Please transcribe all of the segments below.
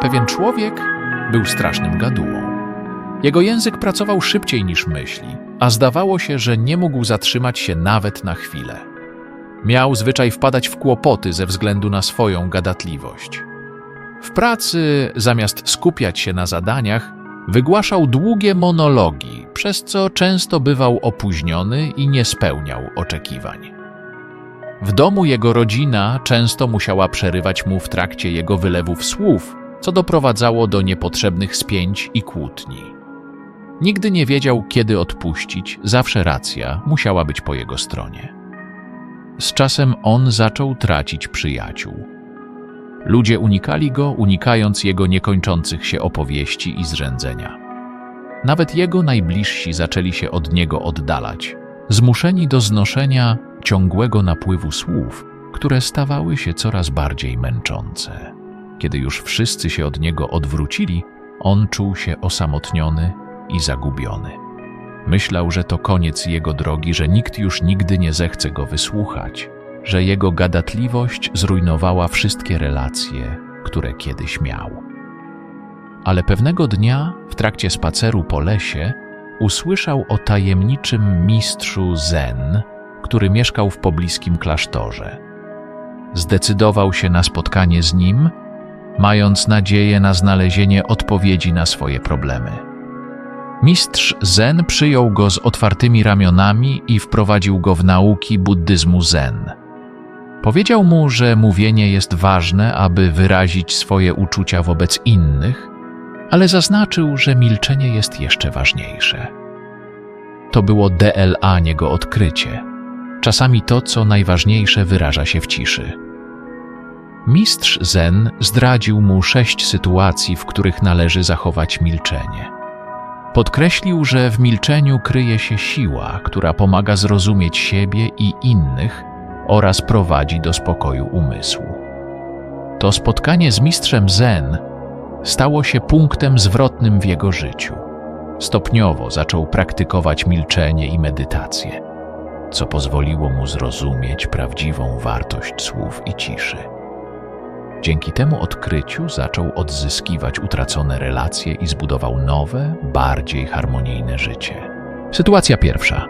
Pewien człowiek był strasznym gadułą. Jego język pracował szybciej niż myśli, a zdawało się, że nie mógł zatrzymać się nawet na chwilę. Miał zwyczaj wpadać w kłopoty ze względu na swoją gadatliwość. W pracy, zamiast skupiać się na zadaniach, wygłaszał długie monologi, przez co często bywał opóźniony i nie spełniał oczekiwań. W domu jego rodzina często musiała przerywać mu w trakcie jego wylewów słów, co doprowadzało do niepotrzebnych spięć i kłótni. Nigdy nie wiedział, kiedy odpuścić, zawsze racja musiała być po jego stronie. Z czasem on zaczął tracić przyjaciół. Ludzie unikali go, unikając jego niekończących się opowieści i zrzędzenia. Nawet jego najbliżsi zaczęli się od niego oddalać, zmuszeni do znoszenia ciągłego napływu słów, które stawały się coraz bardziej męczące. Kiedy już wszyscy się od niego odwrócili, on czuł się osamotniony i zagubiony. Myślał, że to koniec jego drogi, że nikt już nigdy nie zechce go wysłuchać, że jego gadatliwość zrujnowała wszystkie relacje, które kiedyś miał. Ale pewnego dnia, w trakcie spaceru po lesie, usłyszał o tajemniczym mistrzu Zen, który mieszkał w pobliskim klasztorze. Zdecydował się na spotkanie z nim, mając nadzieję na znalezienie odpowiedzi na swoje problemy. Mistrz Zen przyjął go z otwartymi ramionami i wprowadził go w nauki buddyzmu Zen. Powiedział mu, że mówienie jest ważne, aby wyrazić swoje uczucia wobec innych, ale zaznaczył, że milczenie jest jeszcze ważniejsze. To było DLA niego odkrycie. Czasami to, co najważniejsze, wyraża się w ciszy. Mistrz Zen zdradził mu sześć sytuacji, w których należy zachować milczenie. Podkreślił, że w milczeniu kryje się siła, która pomaga zrozumieć siebie i innych oraz prowadzi do spokoju umysłu. To spotkanie z mistrzem Zen stało się punktem zwrotnym w jego życiu. Stopniowo zaczął praktykować milczenie i medytację, co pozwoliło mu zrozumieć prawdziwą wartość słów i ciszy. Dzięki temu odkryciu zaczął odzyskiwać utracone relacje i zbudował nowe, bardziej harmonijne życie. Sytuacja pierwsza.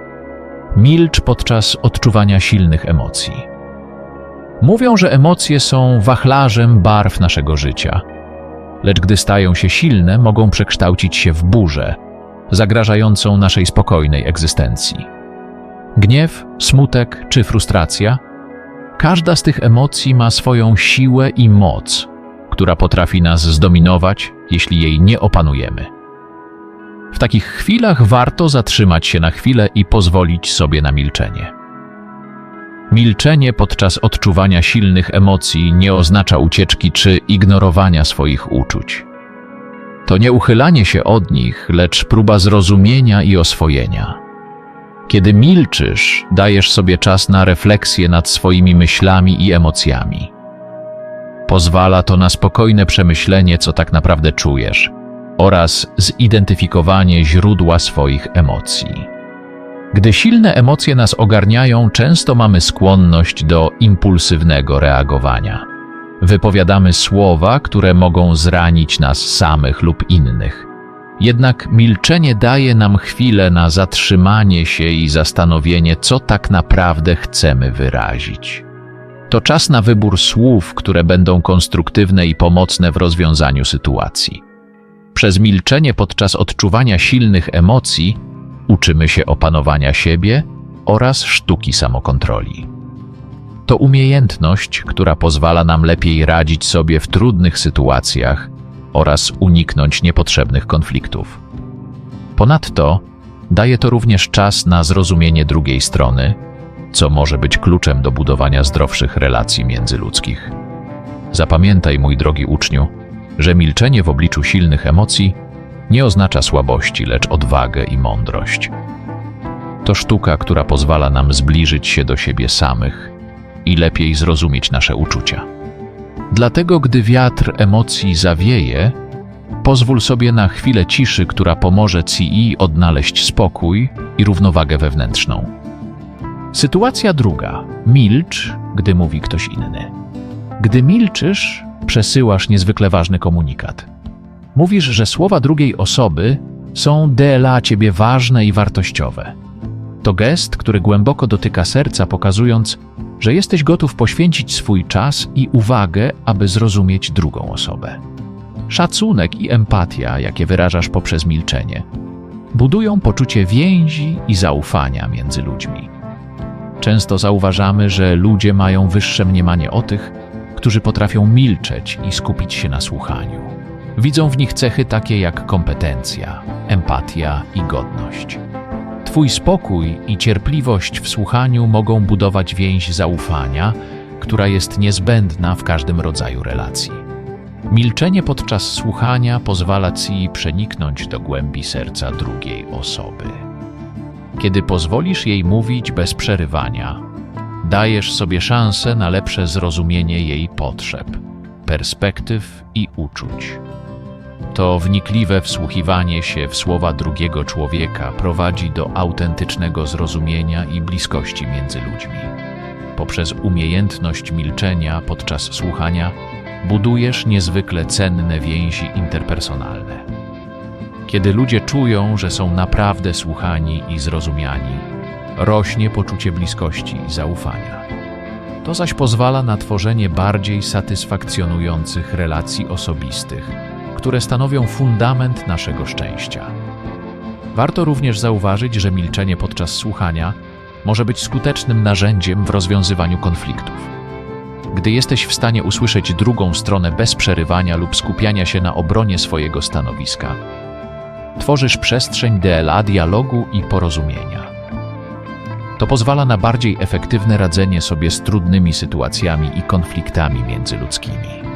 Milcz podczas odczuwania silnych emocji. Mówią, że emocje są wachlarzem barw naszego życia, lecz gdy stają się silne, mogą przekształcić się w burzę, zagrażającą naszej spokojnej egzystencji. Gniew, smutek czy frustracja Każda z tych emocji ma swoją siłę i moc, która potrafi nas zdominować, jeśli jej nie opanujemy. W takich chwilach warto zatrzymać się na chwilę i pozwolić sobie na milczenie. Milczenie podczas odczuwania silnych emocji nie oznacza ucieczki czy ignorowania swoich uczuć. To nie uchylanie się od nich, lecz próba zrozumienia i oswojenia. Kiedy milczysz, dajesz sobie czas na refleksję nad swoimi myślami i emocjami. Pozwala to na spokojne przemyślenie, co tak naprawdę czujesz, oraz zidentyfikowanie źródła swoich emocji. Gdy silne emocje nas ogarniają, często mamy skłonność do impulsywnego reagowania. Wypowiadamy słowa, które mogą zranić nas samych lub innych. Jednak milczenie daje nam chwilę na zatrzymanie się i zastanowienie, co tak naprawdę chcemy wyrazić. To czas na wybór słów, które będą konstruktywne i pomocne w rozwiązaniu sytuacji. Przez milczenie podczas odczuwania silnych emocji uczymy się opanowania siebie oraz sztuki samokontroli. To umiejętność, która pozwala nam lepiej radzić sobie w trudnych sytuacjach oraz uniknąć niepotrzebnych konfliktów. Ponadto daje to również czas na zrozumienie drugiej strony, co może być kluczem do budowania zdrowszych relacji międzyludzkich. Zapamiętaj, mój drogi uczniu, że milczenie w obliczu silnych emocji nie oznacza słabości, lecz odwagę i mądrość. To sztuka, która pozwala nam zbliżyć się do siebie samych i lepiej zrozumieć nasze uczucia. Dlatego, gdy wiatr emocji zawieje, pozwól sobie na chwilę ciszy, która pomoże ci odnaleźć spokój i równowagę wewnętrzną. Sytuacja druga. Milcz, gdy mówi ktoś inny. Gdy milczysz, przesyłasz niezwykle ważny komunikat. Mówisz, że słowa drugiej osoby są dla ciebie ważne i wartościowe. To gest, który głęboko dotyka serca, pokazując, że jesteś gotów poświęcić swój czas i uwagę, aby zrozumieć drugą osobę. Szacunek i empatia, jakie wyrażasz poprzez milczenie, budują poczucie więzi i zaufania między ludźmi. Często zauważamy, że ludzie mają wyższe mniemanie o tych, którzy potrafią milczeć i skupić się na słuchaniu. Widzą w nich cechy takie jak kompetencja, empatia i godność. Twój spokój i cierpliwość w słuchaniu mogą budować więź zaufania, która jest niezbędna w każdym rodzaju relacji. Milczenie podczas słuchania pozwala ci przeniknąć do głębi serca drugiej osoby. Kiedy pozwolisz jej mówić bez przerywania, dajesz sobie szansę na lepsze zrozumienie jej potrzeb, perspektyw i uczuć. To wnikliwe wsłuchiwanie się w słowa drugiego człowieka prowadzi do autentycznego zrozumienia i bliskości między ludźmi. Poprzez umiejętność milczenia podczas słuchania budujesz niezwykle cenne więzi interpersonalne. Kiedy ludzie czują, że są naprawdę słuchani i zrozumiani, rośnie poczucie bliskości i zaufania. To zaś pozwala na tworzenie bardziej satysfakcjonujących relacji osobistych, które stanowią fundament naszego szczęścia. Warto również zauważyć, że milczenie podczas słuchania może być skutecznym narzędziem w rozwiązywaniu konfliktów. Gdy jesteś w stanie usłyszeć drugą stronę bez przerywania lub skupiania się na obronie swojego stanowiska, tworzysz przestrzeń dla dialogu i porozumienia. To pozwala na bardziej efektywne radzenie sobie z trudnymi sytuacjami i konfliktami międzyludzkimi.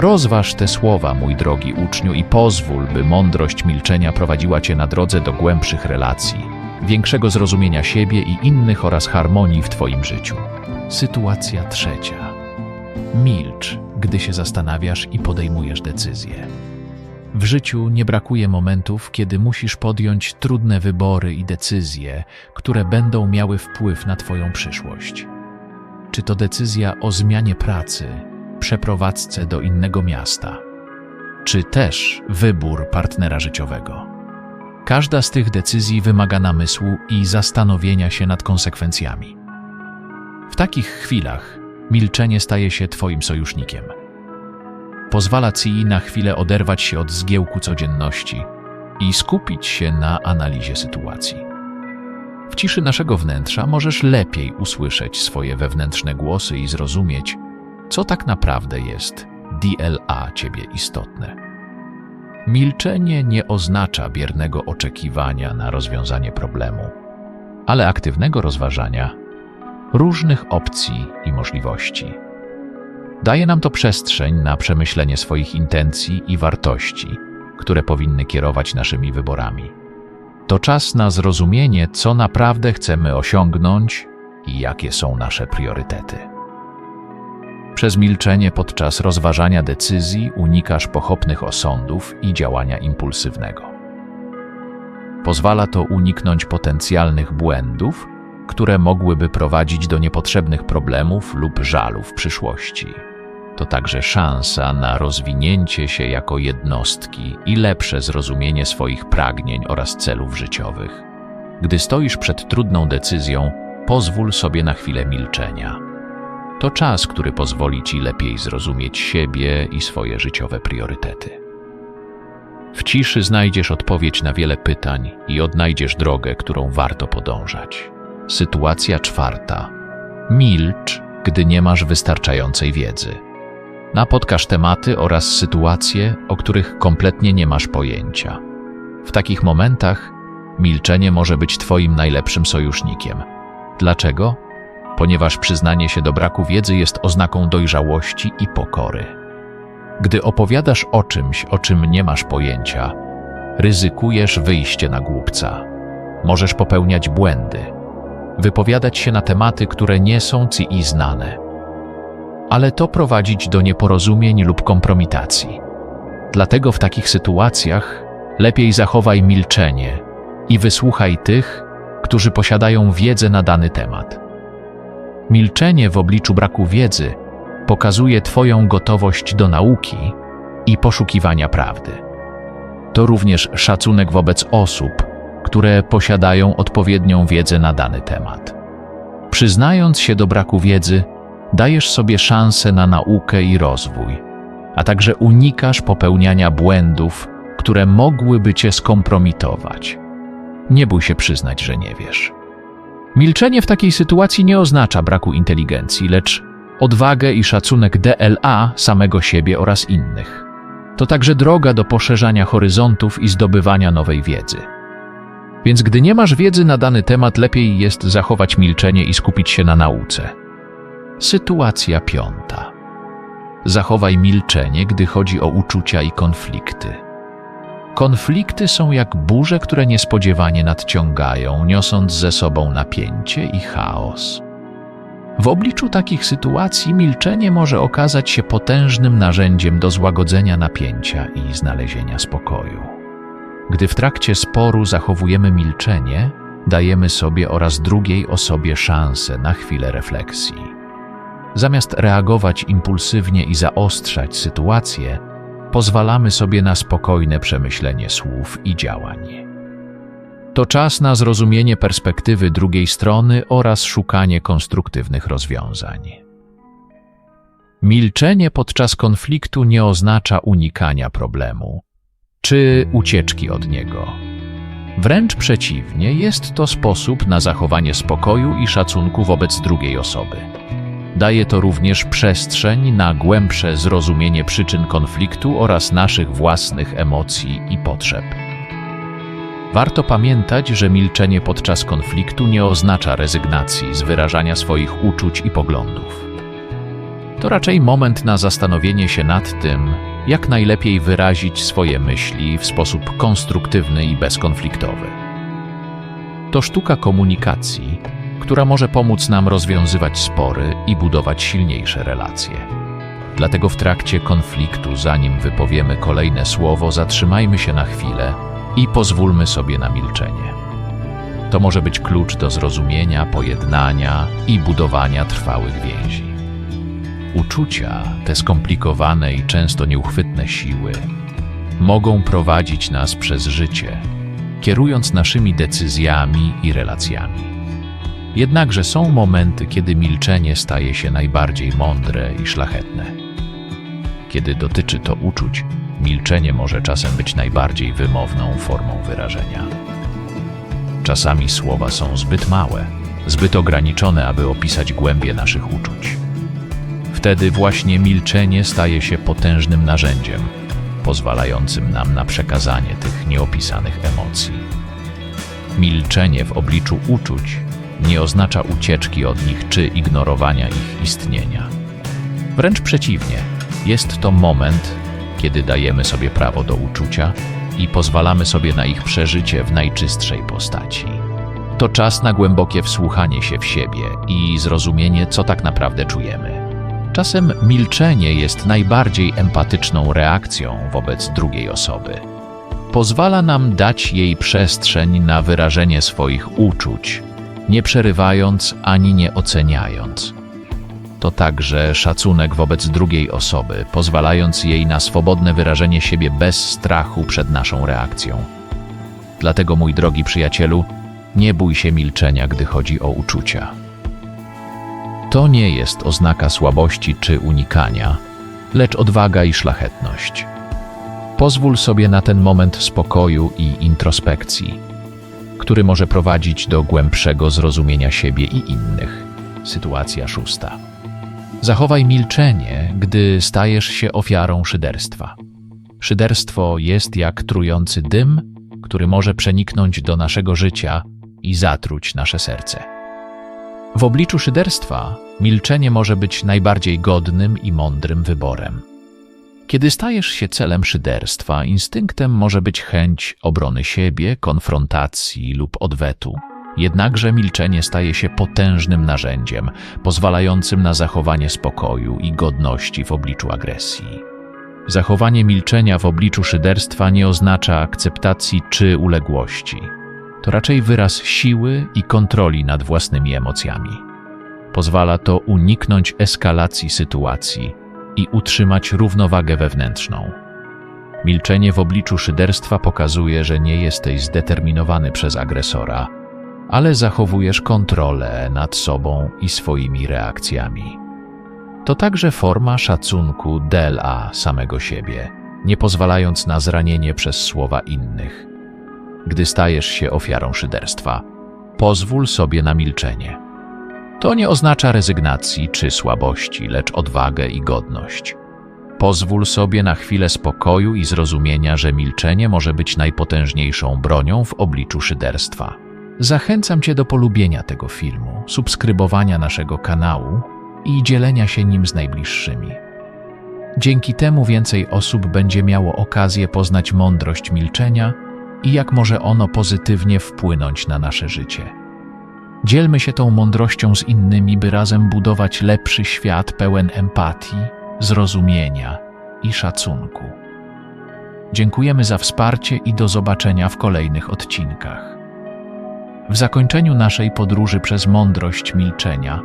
Rozważ te słowa, mój drogi uczniu, i pozwól, by mądrość milczenia prowadziła cię na drodze do głębszych relacji, większego zrozumienia siebie i innych oraz harmonii w twoim życiu. Sytuacja trzecia. Milcz, gdy się zastanawiasz i podejmujesz decyzje. W życiu nie brakuje momentów, kiedy musisz podjąć trudne wybory i decyzje, które będą miały wpływ na Twoją przyszłość. Czy to decyzja o zmianie pracy, przeprowadzce do innego miasta, czy też wybór partnera życiowego. Każda z tych decyzji wymaga namysłu i zastanowienia się nad konsekwencjami. W takich chwilach milczenie staje się Twoim sojusznikiem. Pozwala Ci na chwilę oderwać się od zgiełku codzienności i skupić się na analizie sytuacji. W ciszy naszego wnętrza możesz lepiej usłyszeć swoje wewnętrzne głosy i zrozumieć, co tak naprawdę jest DLA Ciebie istotne. Milczenie nie oznacza biernego oczekiwania na rozwiązanie problemu, ale aktywnego rozważania różnych opcji i możliwości. Daje nam to przestrzeń na przemyślenie swoich intencji i wartości, które powinny kierować naszymi wyborami. To czas na zrozumienie, co naprawdę chcemy osiągnąć i jakie są nasze priorytety. Przez milczenie podczas rozważania decyzji unikasz pochopnych osądów i działania impulsywnego. Pozwala to uniknąć potencjalnych błędów, które mogłyby prowadzić do niepotrzebnych problemów lub żalu w przyszłości. To także szansa na rozwinięcie się jako jednostki i lepsze zrozumienie swoich pragnień oraz celów życiowych. Gdy stoisz przed trudną decyzją, pozwól sobie na chwilę milczenia. To czas, który pozwoli ci lepiej zrozumieć siebie i swoje życiowe priorytety. W ciszy znajdziesz odpowiedź na wiele pytań i odnajdziesz drogę, którą warto podążać. Sytuacja czwarta. Milcz, gdy nie masz wystarczającej wiedzy. Napotkasz tematy oraz sytuacje, o których kompletnie nie masz pojęcia. W takich momentach milczenie może być Twoim najlepszym sojusznikiem. Dlaczego? Ponieważ przyznanie się do braku wiedzy jest oznaką dojrzałości i pokory. Gdy opowiadasz o czymś, o czym nie masz pojęcia, ryzykujesz wyjście na głupca. Możesz popełniać błędy, wypowiadać się na tematy, które nie są ci znane. Ale to prowadzić do nieporozumień lub kompromitacji. Dlatego w takich sytuacjach lepiej zachowaj milczenie i wysłuchaj tych, którzy posiadają wiedzę na dany temat. Milczenie w obliczu braku wiedzy pokazuje Twoją gotowość do nauki i poszukiwania prawdy. To również szacunek wobec osób, które posiadają odpowiednią wiedzę na dany temat. Przyznając się do braku wiedzy, dajesz sobie szansę na naukę i rozwój, a także unikasz popełniania błędów, które mogłyby cię skompromitować. Nie bój się przyznać, że nie wiesz. Milczenie w takiej sytuacji nie oznacza braku inteligencji, lecz odwagę i szacunek DLA samego siebie oraz innych. To także droga do poszerzania horyzontów i zdobywania nowej wiedzy. Więc gdy nie masz wiedzy na dany temat, lepiej jest zachować milczenie i skupić się na nauce. Sytuacja piąta. Zachowaj milczenie, gdy chodzi o uczucia i konflikty. Konflikty są jak burze, które niespodziewanie nadciągają, niosąc ze sobą napięcie i chaos. W obliczu takich sytuacji milczenie może okazać się potężnym narzędziem do złagodzenia napięcia i znalezienia spokoju. Gdy w trakcie sporu zachowujemy milczenie, dajemy sobie oraz drugiej osobie szansę na chwilę refleksji. Zamiast reagować impulsywnie i zaostrzać sytuację, pozwalamy sobie na spokojne przemyślenie słów i działań. To czas na zrozumienie perspektywy drugiej strony oraz szukanie konstruktywnych rozwiązań. Milczenie podczas konfliktu nie oznacza unikania problemu czy ucieczki od niego. Wręcz przeciwnie, jest to sposób na zachowanie spokoju i szacunku wobec drugiej osoby. Daje to również przestrzeń na głębsze zrozumienie przyczyn konfliktu oraz naszych własnych emocji i potrzeb. Warto pamiętać, że milczenie podczas konfliktu nie oznacza rezygnacji z wyrażania swoich uczuć i poglądów. To raczej moment na zastanowienie się nad tym, jak najlepiej wyrazić swoje myśli w sposób konstruktywny i bezkonfliktowy. To sztuka komunikacji, która może pomóc nam rozwiązywać spory i budować silniejsze relacje. Dlatego w trakcie konfliktu, zanim wypowiemy kolejne słowo, zatrzymajmy się na chwilę i pozwólmy sobie na milczenie. To może być klucz do zrozumienia, pojednania i budowania trwałych więzi. Uczucia, te skomplikowane i często nieuchwytne siły, mogą prowadzić nas przez życie, kierując naszymi decyzjami i relacjami. Jednakże są momenty, kiedy milczenie staje się najbardziej mądre i szlachetne. Kiedy dotyczy to uczuć, milczenie może czasem być najbardziej wymowną formą wyrażenia. Czasami słowa są zbyt małe, zbyt ograniczone, aby opisać głębie naszych uczuć. Wtedy właśnie milczenie staje się potężnym narzędziem, pozwalającym nam na przekazanie tych nieopisanych emocji. Milczenie w obliczu uczuć nie oznacza ucieczki od nich czy ignorowania ich istnienia. Wręcz przeciwnie, jest to moment, kiedy dajemy sobie prawo do uczucia i pozwalamy sobie na ich przeżycie w najczystszej postaci. To czas na głębokie wsłuchanie się w siebie i zrozumienie, co tak naprawdę czujemy. Czasem milczenie jest najbardziej empatyczną reakcją wobec drugiej osoby. Pozwala nam dać jej przestrzeń na wyrażenie swoich uczuć, nie przerywając ani nie oceniając. To także szacunek wobec drugiej osoby, pozwalając jej na swobodne wyrażenie siebie bez strachu przed naszą reakcją. Dlatego, mój drogi przyjacielu, nie bój się milczenia, gdy chodzi o uczucia. To nie jest oznaka słabości czy unikania, lecz odwaga i szlachetność. Pozwól sobie na ten moment spokoju i introspekcji, który może prowadzić do głębszego zrozumienia siebie i innych. Sytuacja szósta. Zachowaj milczenie, gdy stajesz się ofiarą szyderstwa. Szyderstwo jest jak trujący dym, który może przeniknąć do naszego życia i zatruć nasze serce. W obliczu szyderstwa milczenie może być najbardziej godnym i mądrym wyborem. Kiedy stajesz się celem szyderstwa, instynktem może być chęć obrony siebie, konfrontacji lub odwetu. Jednakże milczenie staje się potężnym narzędziem, pozwalającym na zachowanie spokoju i godności w obliczu agresji. Zachowanie milczenia w obliczu szyderstwa nie oznacza akceptacji czy uległości to raczej wyraz siły i kontroli nad własnymi emocjami. Pozwala to uniknąć eskalacji sytuacji i utrzymać równowagę wewnętrzną. Milczenie w obliczu szyderstwa pokazuje, że nie jesteś zdeterminowany przez agresora, ale zachowujesz kontrolę nad sobą i swoimi reakcjami. To także forma szacunku dla samego siebie, nie pozwalając na zranienie przez słowa innych. Gdy stajesz się ofiarą szyderstwa, pozwól sobie na milczenie. To nie oznacza rezygnacji czy słabości, lecz odwagę i godność. Pozwól sobie na chwilę spokoju i zrozumienia, że milczenie może być najpotężniejszą bronią w obliczu szyderstwa. Zachęcam Cię do polubienia tego filmu, subskrybowania naszego kanału i dzielenia się nim z najbliższymi. Dzięki temu więcej osób będzie miało okazję poznać mądrość milczenia i jak może ono pozytywnie wpłynąć na nasze życie. Dzielmy się tą mądrością z innymi, by razem budować lepszy świat pełen empatii, zrozumienia i szacunku. Dziękujemy za wsparcie i do zobaczenia w kolejnych odcinkach. W zakończeniu naszej podróży przez mądrość milczenia,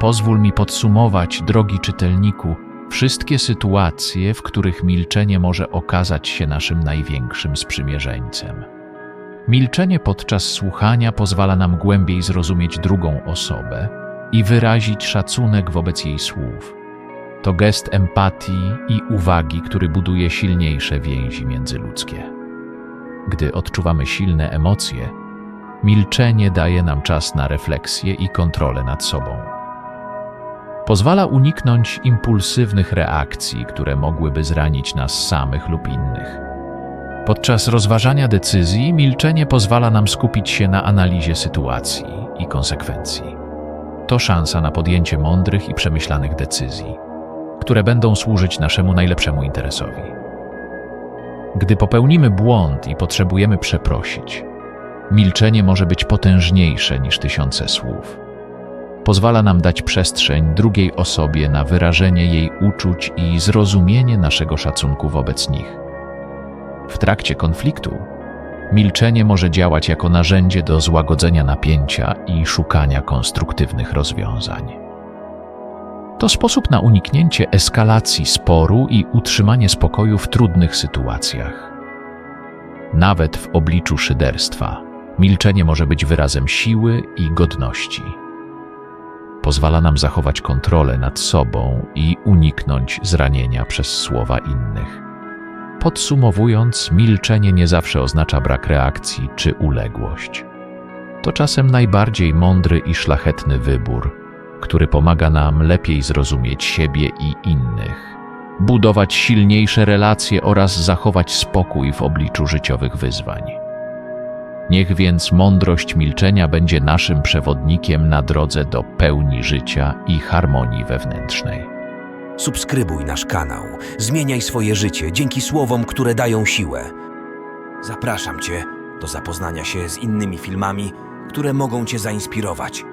pozwól mi podsumować, drogi czytelniku, wszystkie sytuacje, w których milczenie może okazać się naszym największym sprzymierzeńcem. Milczenie podczas słuchania pozwala nam głębiej zrozumieć drugą osobę i wyrazić szacunek wobec jej słów. To gest empatii i uwagi, który buduje silniejsze więzi międzyludzkie. Gdy odczuwamy silne emocje, milczenie daje nam czas na refleksję i kontrolę nad sobą. Pozwala uniknąć impulsywnych reakcji, które mogłyby zranić nas samych lub innych. Podczas rozważania decyzji milczenie pozwala nam skupić się na analizie sytuacji i konsekwencji. To szansa na podjęcie mądrych i przemyślanych decyzji, które będą służyć naszemu najlepszemu interesowi. Gdy popełnimy błąd i potrzebujemy przeprosić, milczenie może być potężniejsze niż tysiące słów. Pozwala nam dać przestrzeń drugiej osobie na wyrażenie jej uczuć i zrozumienie naszego szacunku wobec nich. W trakcie konfliktu milczenie może działać jako narzędzie do złagodzenia napięcia i szukania konstruktywnych rozwiązań. To sposób na uniknięcie eskalacji sporu i utrzymanie spokoju w trudnych sytuacjach. Nawet w obliczu szyderstwa, milczenie może być wyrazem siły i godności. Pozwala nam zachować kontrolę nad sobą i uniknąć zranienia przez słowa innych. Podsumowując, milczenie nie zawsze oznacza brak reakcji czy uległość. To czasem najbardziej mądry i szlachetny wybór, który pomaga nam lepiej zrozumieć siebie i innych, budować silniejsze relacje oraz zachować spokój w obliczu życiowych wyzwań. Niech więc mądrość milczenia będzie naszym przewodnikiem na drodze do pełni życia i harmonii wewnętrznej. Subskrybuj nasz kanał, zmieniaj swoje życie dzięki słowom, które dają siłę. Zapraszam Cię do zapoznania się z innymi filmami, które mogą Cię zainspirować.